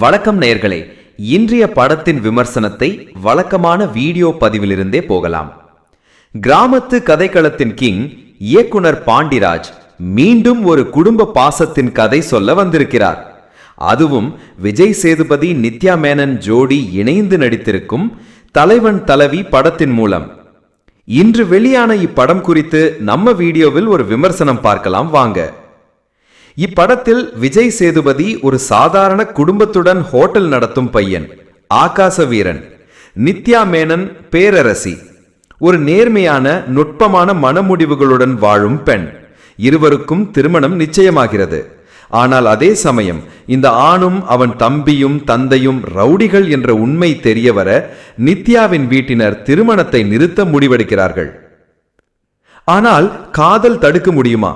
வணக்கம் நேயர்களே இன்றைய படத்தின் விமர்சனத்தை வழக்கமான வீடியோ பதிவிலிருந்தே போகலாம். கிராமத்து கதைக்களத்தின் கிங் இயக்குனர் பாண்டிராஜ் மீண்டும் ஒரு குடும்ப பாசத்தின் கதை சொல்ல வந்திருக்கிறார். அதுவும் விஜய் சேதுபதி நித்யா மேனன் ஜோடி இணைந்து நடித்திருக்கும் தலைவன் தலைவி படத்தின் மூலம். இன்று வெளியான இப்படம் குறித்து நம்ம வீடியோவில் ஒரு விமர்சனம் பார்க்கலாம் வாங்க. இப்படத்தில் விஜய் சேதுபதி ஒரு சாதாரண குடும்பத்துடன் ஹோட்டல் நடத்தும் பையன் ஆகாச வீரன். நித்யா மேனன் பேரரசி. ஒரு நேர்மையான நுட்பமான மனமுடிவுகளுடன் வாழும் பெண். இருவருக்கும் திருமணம் நிச்சயமாகிறது. ஆனால் அதே சமயம் இந்த ஆணும் அவன் தம்பியும் தந்தையும் ரவுடிகள் என்ற உண்மை தெரியவர நித்யாவின் வீட்டினர் திருமணத்தை நிறுத்த முடிவெடுக்கிறார்கள். ஆனால் காதல் தடுக்க முடியுமா?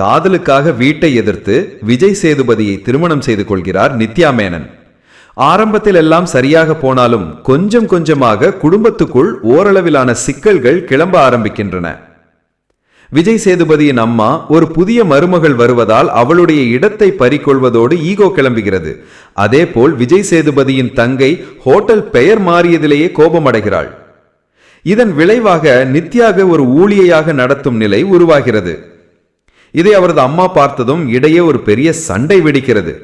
காதலுக்காக வீட்டை எதிர்த்து விஜய் சேதுபதியை திருமணம் செய்து கொள்கிறார் நித்யா மேனன் ஆரம்பத்தில் எல்லாம் சரியாக போனாலும் கொஞ்சம் கொஞ்சமாக குடும்பத்துக்குள் ஓரளவிலான சிக்கல்கள் கிளம்ப ஆரம்பிக்கின்றன. விஜய் சேதுபதியின் அம்மா ஒரு புதிய மருமகள் வருவதால் அவளுடைய இடத்தை பறிக்கொள்வதோடு ஈகோ கிளம்புகிறது. அதேபோல் விஜய் சேதுபதியின் தங்கை ஹோட்டல் பெயர் மாறியதிலேயே கோபமடைகிறாள். இதன் விளைவாக நித்யாக ஒரு ஊழியையாக நடத்தும் நிலை உருவாகிறது. இதை அவரது அம்மா பார்த்ததும் இடையே ஒரு பெரிய சண்டை வெடிக்கிறது.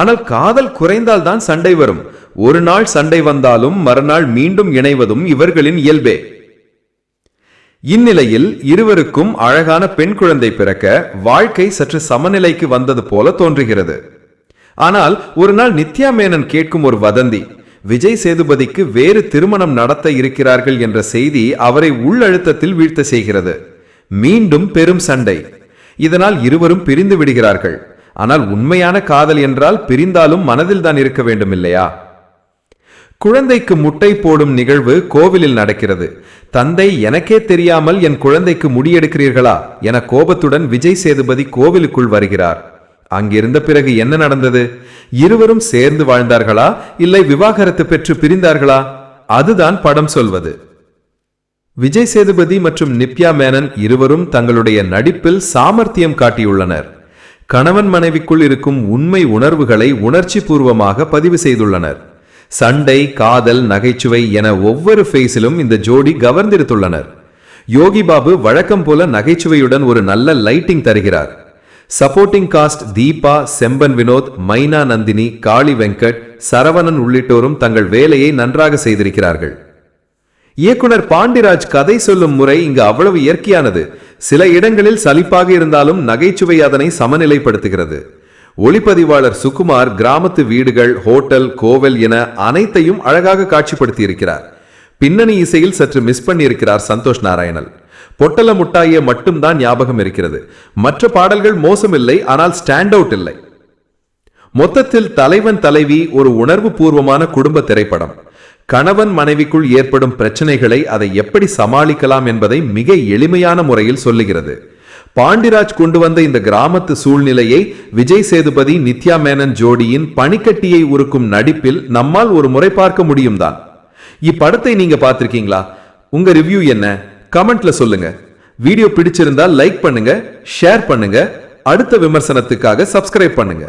ஆனால் காதல் குறைந்தால் தான் சண்டை வரும். ஒரு நாள் சண்டை வந்தாலும் மறுநாள் மீண்டும் இணைவதும் இவர்களின் இயல்பே. இந்நிலையில் இருவருக்கும் அழகான பெண் குழந்தை பிறக்க வாழ்க்கை சற்று சமநிலைக்கு வந்தது போல தோன்றுகிறது. ஆனால் ஒரு நாள் நித்யா மேனன் கேட்கும் ஒரு வதந்தி விஜய் சேதுபதிக்கு வேறு திருமணம் நடத்த இருக்கிறார்கள் என்ற செய்தி அவரை உள்ளழுத்தத்தில் வீழ்த்த செய்கிறது. மீண்டும் பெரும் சண்டை. இதனால் இருவரும் பிரிந்து விடுகிறார்கள். ஆனால் உண்மையான காதல் என்றால் பிரிந்தாலும் மனதில் தான் இருக்க வேண்டும் இல்லையா குழந்தைக்கு முட்டை போடும் நிகழ்வு கோவிலில் நடக்கிறது. தந்தை எனக்கே தெரியாமல் என் குழந்தைக்கு முடியெடுக்கிறீர்களா? என கோபத்துடன் விஜய் சேதுபதி கோவிலுக்குள் வருகிறார். அங்கிருந்த பிறகு என்ன நடந்தது? இருவரும் சேர்ந்து வாழ்ந்தார்களா? இல்லை விவாகரத்து பெற்று பிரிந்தார்களா? அதுதான் படம் சொல்வது. விஜய் சேதுபதி மற்றும் நிப்யா மேனன் இருவரும் தங்களுடைய நடிப்பில் சாமர்த்தியம் காட்டியுள்ளனர். கணவன் மனைவிக்குள் இருக்கும் உண்மை உணர்வுகளை உணர்ச்சி பூர்வமாக பதிவு செய்துள்ளனர். சண்டை காதல் நகைச்சுவை என ஒவ்வொரு ஃபேஸிலும் இந்த ஜோடி கவர்ந்திருத்துள்ளனர். யோகி பாபு வழக்கம் போல நகைச்சுவையுடன் ஒரு நல்ல லைட்டிங் தருகிறார். சப்போர்ட்டிங் காஸ்ட் தீபா செம்பன் வினோத் மைனா நந்தினி காளி வெங்கட் சரவணன் உள்ளிட்டோரும் தங்கள் வேலையை நன்றாக செய்திருக்கிறார்கள். இயக்குனர் பாண்டிராஜ் கதை சொல்லும் முறை இங்கு அவ்வளவு இயற்கையானது. சில இடங்களில் சலிப்பாக இருந்தாலும் நகைச்சுவை அதனை சமநிலைப்படுத்துகிறது. ஒளிப்பதிவாளர் சுகுமார் கிராமத்து வீடுகள் ஹோட்டல் கோவில் என அனைத்தையும் அழகாக காட்சிப்படுத்தி இருக்கிறார் பின்னணி இசையில் சற்று மிஸ் பண்ணியிருக்கிறார் சந்தோஷ் நாராயணன். பொட்டல முட்டாய மட்டும்தான் ஞாபகம் இருக்கிறது. மற்ற பாடல்கள் மோசமில்லை ஆனால் ஸ்டாண்ட் அவுட் இல்லை. மொத்தத்தில் தலைவன் தலைவி ஒரு உணர்வு பூர்வமான குடும்ப திரைப்படம். கணவன் மனைவிக்குள் ஏற்படும் பிரச்சனைகளை அதை எப்படி சமாளிக்கலாம் என்பதை மிக எளிமையான முறையில் சொல்லுகிறது. பாண்டிராஜ் கொண்டு வந்த இந்த கிராமத்து சூழ்நிலையை விஜய் சேதுபதி நித்யா மேனன் ஜோடியின் பனிக்கட்டியை உருக்கும் நடிப்பில் நம்மால் ஒரு முறை பார்க்க முடியும் தான் இப்படத்தை நீங்க பார்த்திருக்கீங்களா? உங்க ரிவ்யூ என்ன? கமெண்ட்ல சொல்லுங்க. வீடியோ பிடிச்சிருந்தா லைக் பண்ணுங்க ஷேர் பண்ணுங்க அடுத்த விமர்சனத்துக்காக சப்ஸ்கிரைப் பண்ணுங்க.